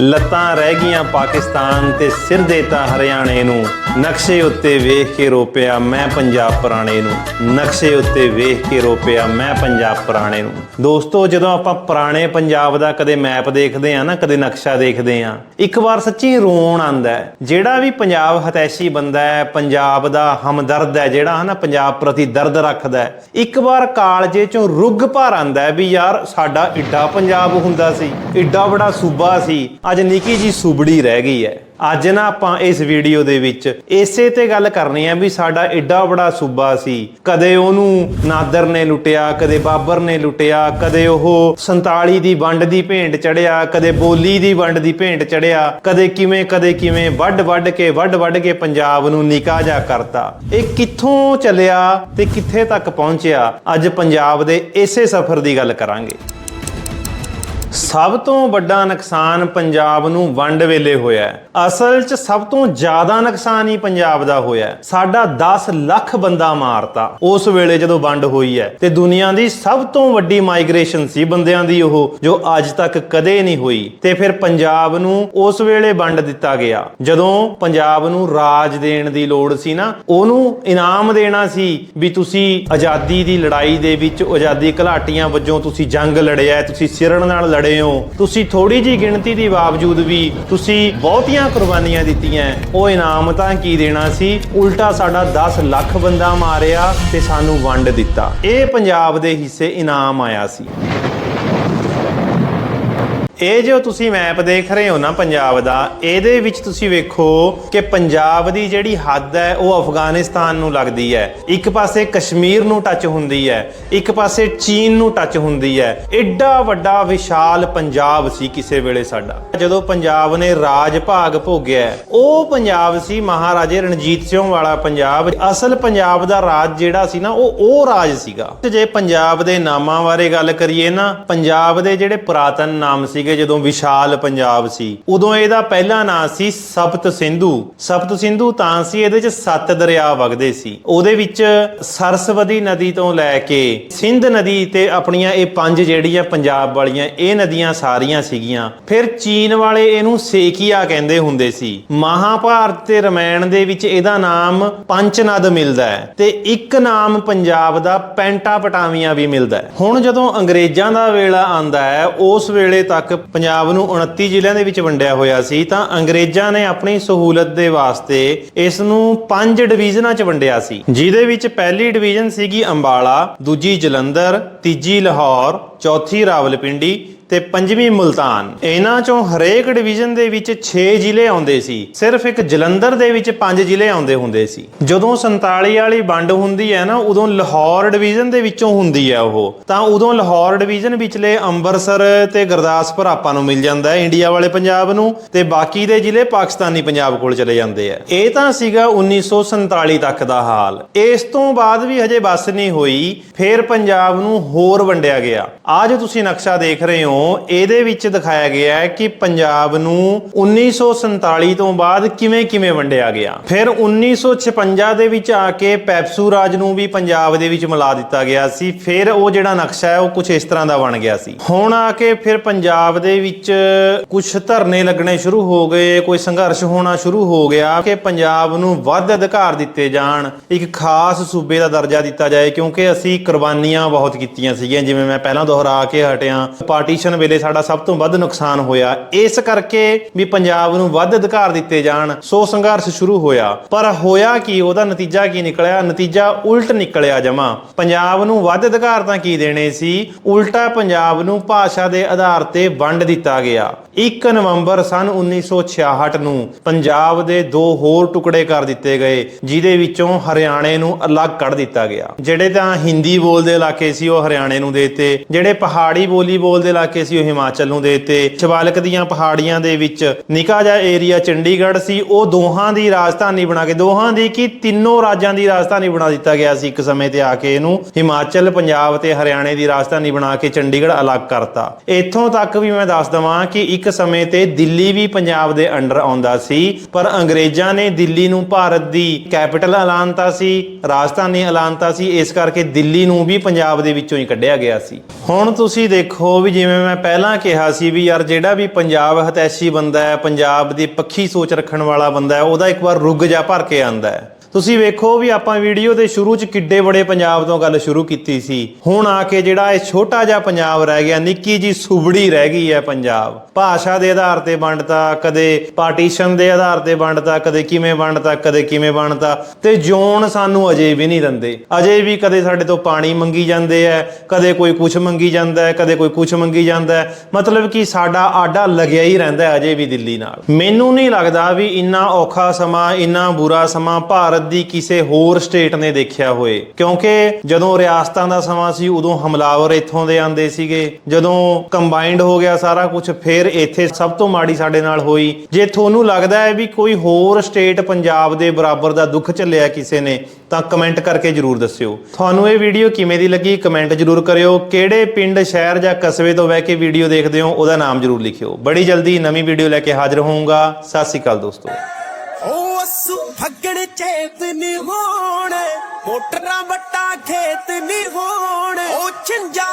ਲੱਤਾਂ ਰਹਿ ਗਈਆਂ ਪਾਕਿਸਤਾਨ ਤੇ ਸਿਰ ਦੇਤਾ ਹਰਿਆਣੇ ਨੂੰ। ਨਕਸ਼ੇ ਉੱਤੇ ਵੇਖ ਕੇ ਰੋਪਿਆ ਮੈਂ ਪੰਜਾਬ ਪੁਰਾਣੇ ਨੂੰ। ਨਕਸ਼ੇ ਉੱਤੇ ਵੇਖ ਕੇ ਰੋਪਿਆ ਮੈਂ ਪੰਜਾਬ ਪੁਰਾਣੇ ਨੂੰ। ਦੋਸਤੋ, ਜਦੋਂ ਆਪਾਂ ਪੁਰਾਣੇ ਪੰਜਾਬ ਦਾ ਕਦੇ ਮੈਪ ਦੇਖਦੇ ਆ ਨਾ, ਕਦੇ ਨਕਸ਼ਾ ਦੇਖਦੇ ਆ ਇੱਕ ਵਾਰ ਸੱਚੀ ਰੋਣ ਆਂਦਾ ਹੈ। ਜਿਹੜਾ ਵੀ ਪੰਜਾਬ ਹਤੈਸ਼ੀ ਬੰਦਾ ਹੈ, ਪੰਜਾਬ ਦਾ ਹਮਦਰਦ ਹੈ, ਜਿਹੜਾ ਹਨਾ ਪੰਜਾਬ ਪ੍ਰਤੀ ਦਰਦ ਰੱਖਦਾ ਹੈ, ਇੱਕ ਵਾਰ ਕਾਲਜੇ ਚੋਂ ਰੁੱਗ ਭਰ ਆਂਦਾ ਹੈ ਵੀ ਯਾਰ ਸਾਡਾ ਇੱਡਾ ਪੰਜਾਬ ਹੁੰਦਾ ਸੀ, ਇੱਡਾ ਬੜਾ ਸੂਬਾ ਸੀ, ਅੱਜ ਨਿੱਕੀ ਜੀ ਸੂਬੜੀ ਰਹਿ ਗਈ ਹੈ। ਅੱਜ ਨਾ ਆਪਾਂ ਇਸ ਵੀਡੀਓ ਦੇ ਵਿੱਚ ਇਸੇ ਤੇ ਗੱਲ ਕਰਨੀ ਹੈ ਵੀ ਸਾਡਾ ਏਡਾ ਬੜਾ ਸੂਬਾ ਸੀ। ਕਦੇ ਉਹਨੂੰ ਨਾਦਰ ਨੇ ਲੁੱਟਿਆ, ਕਦੇ ਬਾਬਰ ਨੇ ਲੁੱਟਿਆ, ਕਦੇ ਉਹ 47 ਦੀ ਵੰਡ ਦੀ ਭੇਂਟ ਚੜਿਆ, ਕਦੇ ਬੋਲੀ ਦੀ ਵੰਡ ਦੀ ਭੇਂਟ ਚੜਿਆ, ਕਦੇ ਕਿਵੇਂ ਕਦੇ ਕਿਵੇਂ ਵੱਡ ਵੱਡ ਕੇ ਵੱਡ ਵੱਡ ਕੇ ਪੰਜਾਬ ਨੂੰ ਨਿਕਾ ਜਾ ਕਰਤਾ। ਇਹ ਕਿੱਥੋਂ ਚੱਲਿਆ ਤੇ ਕਿੱਥੇ ਤੱਕ ਪਹੁੰਚਿਆ? ਅੱਜ ਪੰਜਾਬ ਦੇ ਇਸੇ ਸਫ਼ਰ ਦੀ ਗੱਲ ਕਰਾਂਗੇ। ਸਭ ਤੋਂ ਵੱਡਾ ਨੁਕਸਾਨ ਪੰਜਾਬ ਨੂੰ ਵੰਡ ਵੇਲੇ ਹੋਇਆ ਹੈ। ਅਸਲ 'ਚ ਸਭ ਤੋਂ ਜ਼ਿਆਦਾ ਨੁਕਸਾਨ ਹੀ ਪੰਜਾਬ ਦਾ ਹੋਇਆ ਸਾਡਾ 10 ਲੱਖ ਬੰਦਾ ਮਾਰਤਾ। ਉਸ ਵੇਲੇ ਜਦੋਂ ਵੰਡ ਹੋਈ ਹੈ, ਤੇ ਦੁਨੀਆ ਦੀ ਸਭ ਤੋਂ ਵੱਡੀ ਮਾਈਗ੍ਰੇਸ਼ਨ ਸੀ ਬੰਦਿਆਂ ਦੀ ਉਹ, ਜੋ ਅੱਜ ਤੱਕ ਕਦੇ ਨਹੀਂ ਹੋਈ। ਤੇ ਫਿਰ ਪੰਜਾਬ ਨੂੰ ਉਸ ਵੇਲੇ ਵੰਡ ਦਿੱਤਾ ਗਿਆ। ਜਦੋਂ ਪੰਜਾਬ ਨੂੰ ਰਾਜ ਦੇਣ ਦੀ ਲੋੜ ਸੀ ਨਾ, ਉਹਨੂੰ ਇਨਾਮ ਦੇਣਾ ਸੀ ਵੀ ਤੁਸੀਂ ਆਜ਼ਾਦੀ ਦੀ ਲੜਾਈ ਦੇ ਵਿੱਚ ਆਜ਼ਾਦੀ ਘਲਾਟੀਆਂ ਵਜੋਂ ਤੁਸੀਂ ਜੰਗ ਲੜਿਆ ਤੁਸੀਂ ਸਿਰਣ ਨਾਲ ਲੜੇ ਹੋ। ਤੁਸੀਂ ਥੋੜੀ ਜੀ ਗਿਣਤੀ ਦੇ ਬਾਵਜੂਦ ਵੀ ਤੁਸੀਂ ਬਹੁਤੀਆਂ ਕੁਰਬਾਨੀਆਂ ਦਿੱਤੀਆਂ। ਉਹ ਇਨਾਮ ਤਾਂ ਕੀ ਦੇਣਾ ਸੀ? ਉਲਟਾ ਸਾਡਾ 10 ਲੱਖ ਬੰਦਾ ਮਾਰਿਆ ਤੇ ਸਾਨੂੰ ਵੰਡ ਦਿੱਤਾ। ਇਹ ਪੰਜਾਬ ਦੇ ਹਿੱਸੇ ਇਨਾਮ ਆਇਆ ਸੀ। ਇਹ ਜੋ ਤੁਸੀਂ ਮੈਪ ਦੇਖ ਰਹੇ ਹੋ ਨਾ ਪੰਜਾਬ ਦਾ, ਇਹਦੇ ਵਿੱਚ ਤੁਸੀਂ ਵੇਖੋ ਕਿ ਪੰਜਾਬ ਦੀ ਜਿਹੜੀ ਹੱਦ ਹੈ, ਉਹ ਅਫਗਾਨਿਸਤਾਨ ਨੂੰ ਲੱਗਦੀ ਹੈ। ਇੱਕ ਪਾਸੇ ਕਸ਼ਮੀਰ ਨੂੰ ਟੱਚ ਹੁੰਦੀ ਹੈ, ਇੱਕ ਪਾਸੇ ਚੀਨ ਨੂੰ ਟੱਚ ਹੁੰਦੀ ਹੈ। ਐਡਾ ਵੱਡਾ ਵਿਸ਼ਾਲ ਪੰਜਾਬ ਸੀ ਕਿਸੇ ਵੇਲੇ ਸਾਡਾ। ਜਦੋਂ ਪੰਜਾਬ ਨੇ ਰਾਜ ਭਾਗ ਭੋਗਿਆ, ਉਹ ਪੰਜਾਬ ਸੀ ਮਹਾਰਾਜੇ ਰਣਜੀਤ ਸਿੰਘ ਵਾਲਾ ਪੰਜਾਬ। ਅਸਲ ਪੰਜਾਬ ਦਾ ਰਾਜ ਜਿਹੜਾ ਸੀ ਨਾ, ਉਹ ਉਹ ਰਾਜ ਸੀਗਾ। ਤੇ ਜੇ ਪੰਜਾਬ ਦੇ ਨਾਮਾਂ ਬਾਰੇ ਗੱਲ ਕਰੀਏ ਨਾ, ਪੰਜਾਬ ਦੇ ਜਿਹੜੇ ਪੁਰਾਤਨ ਨਾਮ ਸੀਗੇ ਜਦੋਂ ਵਿਸ਼ਾਲ ਪੰਜਾਬ ਸੀ। ਉਦੋਂ ਇਹਦਾ ਪਹਿਲਾ ਨਾਂ ਸੀ ਸਪਤ ਸਿੰਧੂ। ਸਪਤ ਸਿੰਧੂ ਤਾਂ ਸੀ ਇਹਦੇ ਚ ਸੱਤ ਦਰਿਆ ਵਗਦੇ ਸੀ। ਉਹਦੇ ਵਿੱਚ ਸਰਸਵਤੀ ਨਦੀ ਤੋਂ ਲੈ ਕੇ ਸਿੰਧ ਨਦੀ ਤੇ ਆਪਣੀਆਂ ਇਹ ਪੰਜ ਜਿਹੜੀਆਂ ਪੰਜਾਬ ਵਾਲੀਆਂ ਇਹ ਨਦੀਆਂ ਸਾਰੀਆਂ ਸੀਗੀਆਂ। ਫਿਰ ਚੀਨ ਵਾਲੇ ਇਹਨੂੰ ਸੇਕੀਆ ਕਹਿੰਦੇ ਹੁੰਦੇ ਸੀ। ਮਹਾਭਾਰਤ ਤੇ ਰਮਾਇਣ ਦੇ ਵਿੱਚ ਇਹਦਾ ਨਾਮ ਪੰਚਨਦ ਮਿਲਦਾ ਹੈ ਤੇ ਇੱਕ ਨਾਮ ਪੰਜਾਬ ਦਾ ਪੈਂਟਾਪਟਾਮੀਆ ਵੀ ਮਿਲਦਾ ਹੈ। ਹੁਣ ਜਦੋਂ ਅੰਗਰੇਜ਼ਾਂ ਦਾ ਵੇਲਾ ਆਂਦਾ ਹੈ, ਉਸ ਵੇਲੇ ਤੱਕ ਪੰਜਾਬ ਨੂੰ 29 ਜ਼ਿਲ੍ਹਿਆਂ ਦੇ ਵਿੱਚ ਵੰਡਿਆ ਹੋਇਆ ਸੀ, ਤਾਂ ਅੰਗਰੇਜ਼ਾਂ ਨੇ ਆਪਣੀ ਸਹੂਲਤ ਦੇ ਵਾਸਤੇ ਇਸ ਨੂੰ ਪੰਜ ਡਿਵੀਜ਼ਨਾਂ 'ਚ ਵੰਡਿਆ ਸੀ। ਜਿਹਦੇ ਵਿੱਚ ਪਹਿਲੀ ਡਿਵੀਜ਼ਨ ਸੀਗੀ ਅੰਬਾਲਾ, ਦੂਜੀ ਜਲੰਧਰ, ਤੀਜੀ ਲਾਹੌਰ ਚੌਥੀ ਰਾਵਲਪਿੰਡੀ ਤੇ ਪੰਜਵੀਂ ਮੁਲਤਾਨ। ਇਹਨਾਂ ਚੋਂ ਹਰੇਕ ਡਿਵੀਜ਼ਨ ਦੇ ਵਿੱਚ 6 ਜ਼ਿਲ੍ਹੇ ਆਉਂਦੇ ਸੀ। ਸਿਰਫ ਇੱਕ ਜਲੰਧਰ ਦੇ ਵਿੱਚ 5 ਜ਼ਿਲ੍ਹੇ ਆਉਂਦੇ ਹੁੰਦੇ ਸੀ। ਜਦੋਂ 47 ਵਾਲੀ ਵੰਡ ਹੁੰਦੀ ਹੈ ਨਾ, ਉਦੋਂ ਲਾਹੌਰ ਡਿਵੀਜ਼ਨ ਦੇ ਵਿੱਚੋਂ ਹੁੰਦੀ ਹੈ ਉਹ। ਤਾਂ ਉਦੋਂ ਲਾਹੌਰ ਡਿਵੀਜ਼ਨ ਵਿਚਲੇ ਅੰਮ੍ਰਿਤਸਰ ਤੇ ਗੁਰਦਾਸਪੁਰ ਆਪਾਂ ਨੂੰ ਮਿਲ ਜਾਂਦਾ ਹੈ ਇੰਡੀਆ ਵਾਲੇ ਪੰਜਾਬ ਨੂੰ ਤੇ ਬਾਕੀ ਦੇ ਜ਼ਿਲ੍ਹੇ ਪਾਕਿਸਤਾਨੀ ਪੰਜਾਬ ਕੋਲ ਚਲੇ ਜਾਂਦੇ ਆ। ਇਹ ਤਾਂ ਸੀਗਾ 1947 ਤੱਕ ਦਾ ਹਾਲ। ਇਸ ਤੋਂ ਬਾਅਦ ਵੀ ਹਜੇ ਬਸ ਨਹੀਂ ਹੋਈ, ਫਿਰ ਪੰਜਾਬ ਨੂੰ ਹੋਰ ਵੰਡਿਆ ਗਿਆ। ਆ ਜੋ ਤੁਸੀਂ ਨਕਸ਼ਾ ਦੇਖ ਰਹੇ ਹੋ, ਇਹਦੇ ਵਿੱਚ ਦਿਖਾਇਆ ਗਿਆ ਹੈ ਕਿ ਪੰਜਾਬ ਨੂੰ 1947 ਤੋਂ ਬਾਅਦ ਕਿਵੇਂ ਕਿਵੇਂ ਵੰਡਿਆ ਗਿਆ। ਫਿਰ 1956 ਦੇ ਵਿੱਚ ਆ ਕੇ ਪੈਪਸੂ ਰਾਜ ਨੂੰ ਵੀ ਪੰਜਾਬ ਦੇ ਵਿੱਚ ਮਿਲਾ ਦਿੱਤਾ ਗਿਆ ਸੀ। ਫਿਰ ਉਹ ਜਿਹੜਾ ਨਕਸ਼ਾ ਹੈ, ਉਹ ਕੁਝ ਇਸ ਤਰ੍ਹਾਂ ਦਾ ਬਣ ਗਿਆ ਸੀ। ਹੁਣ ਆ ਕੇ ਫਿਰ ਪੰਜਾਬ ਦੇ ਵਿੱਚ ਕੁਝ ਧਰਨੇ ਲੱਗਣੇ ਸ਼ੁਰੂ ਹੋ ਗਏ, ਕੋਈ ਸੰਘਰਸ਼ ਹੋਣਾ ਸ਼ੁਰੂ ਹੋ ਗਿਆ ਕਿ ਪੰਜਾਬ ਨੂੰ ਵੱਧ ਅਧਿਕਾਰ ਦਿੱਤੇ ਜਾਣ, ਇੱਕ ਖਾਸ ਸੂਬੇ ਦਾ ਦਰਜਾ ਦਿੱਤਾ ਜਾਏ, ਕਿਉਂਕਿ ਅਸੀਂ ਕੁਰਬਾਨੀਆਂ ਬਹੁਤ ਕੀਤੀਆਂ ਸੀਗੀਆਂ, ਜਿਵੇਂ ਮੈਂ ਪਹਿਲਾਂ ਦੁਹਰਾ ਕੇ ਹਟਿਆ। ਪਾਰਟੀਸ਼ਨ ਵੇਲੇ ਸਾਡਾ ਸਭ ਤੋਂ ਵੱਧ ਨੁਕਸਾਨ ਹੋਇਆ। ਇਸ ਕਰਕੇ ਵੀ ਪੰਜਾਬ ਨੂੰ ਵੱਧ ਅਧਿਕਾਰ ਦਿੱਤੇ ਜਾਣ। ਸੋ ਸੰਘਰਸ਼ ਸ਼ੁਰੂ ਹੋਇਆ। ਪਰ ਹੋਇਆ ਕੀ? ਉਹਦਾ ਨਤੀਜਾ ਕੀ ਨਿਕਲਿਆ? ਨਤੀਜਾ ਉਲਟ ਨਿਕਲਿਆ ਜਮਾ। ਪੰਜਾਬ ਨੂੰ ਵੱਧ ਅਧਿਕਾਰ ਤਾਂ ਕੀ ਦੇਣੇ ਸੀ? ਉਲਟਾ ਪੰਜਾਬ ਨੂੰ ਭਾਸ਼ਾ ਦੇ ਆਧਾਰ ਤੇ ਵੰਡ ਦਿੱਤਾ ਗਿਆ। 1 ਨਵੰਬਰ ਸਨ 1966 ਨੂੰ ਪੰਜਾਬ ਦੇ ਦੋ ਹੋਰ ਟੁਕੜੇ ਕਰ ਦਿੱਤੇ ਗਏ, ਜਿਹਦੇ ਵਿੱਚੋਂ ਹਰਿਆਣੇ ਨੂੰ ਅਲੱਗ ਕੱਢ ਦਿੱਤਾ ਗਿਆ। ਜਿਹੜੇ ਤਾਂ ਹਿੰਦੀ ਬੋਲਦੇ ਇਲਾਕੇ ਸੀ, ਉਹ ਹਰਿਆਣੇ ਨੂੰ ਦੇਤੇ। ਜਿਹੜੇ ਪਹਾੜੀ ਬੋਲੀ ਬੋਲਦੇ ਇਲਾਕੇ ਸੀ, ਉਹ ਹਿਮਾਚਲ ਨੂੰ ਦੇਤੇ। ਸ਼ਿਵਾਲਿਕ ਦੀਆਂ ਪਹਾੜੀਆਂ ਦੇ ਵਿੱਚ ਨਿੱਕਾ ਜਿਹਾ ਏਰੀਆ ਚੰਡੀਗੜ੍ਹ ਸੀ, ਉਹ ਦੋਹਾਂ ਦੀ ਰਾਜਧਾਨੀ ਬਣਾ ਕੇ, ਦੋਹਾਂ ਦੀ ਕੀ ਤਿੰਨੋਂ ਰਾਜਾਂ ਦੀ ਰਾਜਧਾਨੀ ਬਣਾ ਦਿੱਤਾ ਗਿਆ ਸੀ ਇੱਕ ਸਮੇਂ ਤੇ ਆ ਕੇ ਇਹਨੂੰ। ਹਿਮਾਚਲ, ਪੰਜਾਬ ਤੇ ਹਰਿਆਣੇ ਦੀ ਰਾਜਧਾਨੀ ਬਣਾ ਕੇ ਚੰਡੀਗੜ੍ਹ ਅਲੱਗ ਕਰਤਾ। ਇੱਥੋਂ ਤੱਕ ਵੀ ਮੈਂ ਦੱਸ ਦਵਾਂ ਕਿ ਇੱਕ ਸਮੇਂ ਤੇ ਦਿੱਲੀ ਵੀ ਪੰਜਾਬ ਦੇ ਅੰਡਰ ਆਉਂਦਾ ਸੀ, ਪਰ ਅੰਗਰੇਜ਼ਾਂ ਨੇ ਦਿੱਲੀ ਨੂੰ ਭਾਰਤ ਦੀ ਕੈਪੀਟਲ ਐਲਾਨਤਾ ਸੀ, ਰਾਜਧਾਨੀ ਐਲਾਨਤਾ ਸੀ, ਇਸ ਕਰਕੇ ਦਿੱਲੀ ਨੂੰ ਵੀ ਪੰਜਾਬ ਦੇ ਵਿੱਚੋਂ ਹੀ ਕੱਢਿਆ ਗਿਆ ਸੀ। ਹੁਣ ਤੁਸੀਂ ਦੇਖੋ ਵੀ ਜਿਵੇਂ ਮੈਂ ਪਹਿਲਾਂ ਕਿਹਾ ਸੀ ਵੀ ਯਾਰ ਜਿਹੜਾ ਵੀ ਪੰਜਾਬ ਹਤੈਸ਼ੀ ਬੰਦਾ ਹੈ, ਪੰਜਾਬ ਦੀ ਪੱਖੀ ਸੋਚ ਰੱਖਣ ਵਾਲਾ ਬੰਦਾ ਹੈ, ਉਹਦਾ ਇੱਕ ਵਾਰ ਰੁੱਗ ਜਾ ਭਰ ਕੇ ਆਂਦਾ ਹੈ। ਤੁਸੀਂ ਵੇਖੋ ਵੀ ਆਪਾਂ ਵੀਡੀਓ ਦੇ ਸ਼ੁਰੂ 'ਚ ਕਿੱਡੇ ਬੜੇ ਪੰਜਾਬ ਤੋਂ ਗੱਲ ਸ਼ੁਰੂ ਕੀਤੀ ਸੀ। ਹੁਣ ਆ ਕੇ ਜਿਹੜਾ ਇਹ ਛੋਟਾ ਜਿਹਾ ਪੰਜਾਬ ਰਹਿ ਗਿਆ, ਨਿੱਕੀ ਜੀ ਸੁਬੜੀ ਰਹਿ ਗਈ ਹੈ ਪੰਜਾਬ। ਭਾਸ਼ਾ ਦੇ ਆਧਾਰ ਤੇ ਵੰਡਤਾ, ਕਦੇ ਪਾਰਟੀਸ਼ਨ ਦੇ ਆਧਾਰ ਤੇ ਵੰਡਤਾ, ਕਦੇ ਕਿਵੇਂ ਵੰਡਤਾ, ਕਦੇ ਕਿਵੇਂ ਵੰਡਤਾ, ਤੇ ਜ਼ੋਨ ਸਾਨੂੰ ਅਜੇ ਵੀ ਨਹੀਂ ਦਿੰਦੇ। ਅਜੇ ਵੀ ਕਦੇ ਸਾਡੇ ਤੋਂ ਪਾਣੀ ਮੰਗੀ ਜਾਂਦੇ ਐ ਕਦੇ ਕੋਈ ਕੁਝ ਮੰਗੀ ਜਾਂਦਾ ਹੈ, ਕਦੇ ਕੋਈ ਕੁਝ ਮੰਗੀ ਜਾਂਦਾ ਹੈ। ਮਤਲਬ ਕਿ ਸਾਡਾ ਆਡਾ ਲੱਗਿਆ ਹੀ ਰਹਿੰਦਾ ਅਜੇ ਵੀ ਦਿੱਲੀ ਨਾਲ। ਮੈਨੂੰ ਨਹੀਂ ਲੱਗਦਾ ਵੀ ਇੰਨਾ ਔਖਾ ਸਮਾਂ, ਇੰਨਾ ਬੁਰਾ ਸਮਾਂ ਭਾਰਤ ਦੀ ਕਿਸੇ ਹੋਰ ਸਟੇਟ ਨੇ ਦੇਖਿਆ ਹੋਏ। ਕਿਉਂਕਿ ਜਦੋਂ ਰਿਆਸਤਾਂ ਦਾ ਸਮਾਂ ਸੀ, ਉਦੋਂ ਹਮਲਾਵਰ ਇੱਥੋਂ ਦੇ ਆਂਦੇ ਸੀਗੇ। ਜਦੋਂ ਕੰਬਾਈਨਡ ਹੋ ਗਿਆ ਸਾਰਾ ਕੁਝ ਫਿਰ ਇੱਥੇ ਸਭ ਤੋਂ ਮਾੜੀ ਸਾਡੇ ਨਾਲ ਹੋਈ। ਜੇ ਤੁਹਾਨੂੰ ਲੱਗਦਾ ਹੈ ਵੀ ਕੋਈ ਹੋਰ ਸਟੇਟ ਪੰਜਾਬ ਦੇ ਬਰਾਬਰ ਦਾ ਦੁੱਖ ਝੱਲਿਆ ਕਿਸੇ ਨੇ, ਤਾਂ ਕਮੈਂਟ ਕਰਕੇ ਜਰੂਰ ਦੱਸਿਓ। ਤੁਹਾਨੂੰ ਇਹ ਵੀਡੀਓ ਕਿਵੇਂ ਦੀ ਲੱਗੀ ਕਮੈਂਟ ਜਰੂਰ ਕਰਿਓ। ਕਿਹੜੇ ਪਿੰਡ, ਸ਼ਹਿਰ ਜਾਂ ਕਸਬੇ ਤੋਂ ਬਹਿ ਕੇ ਵੀਡੀਓ ਦੇਖਦੇ ਹੋ, ਉਹਦਾ ਨਾਮ ਜਰੂਰ ਲਿਖਿਓ। ਬੜੀ ਜਲਦੀ ਨਵੀਂ ਵੀਡੀਓ ਲੈ ਕੇ ਹਾਜ਼ਰ ਹੋਊਂਗਾ। ਸਤਿ ਸ਼੍ਰੀ ਅਕਾਲ ਦੋਸਤੋ। ਵਸੂ ਫੱਗਣ ਚੇਤ ਨੀ ਹੋਣ ਮੋਟਰਾਂ ਵੱਟਾ ਖੇਤ ਨੀ ਹੋਣ ਉਹ ਛਿੰਜਾ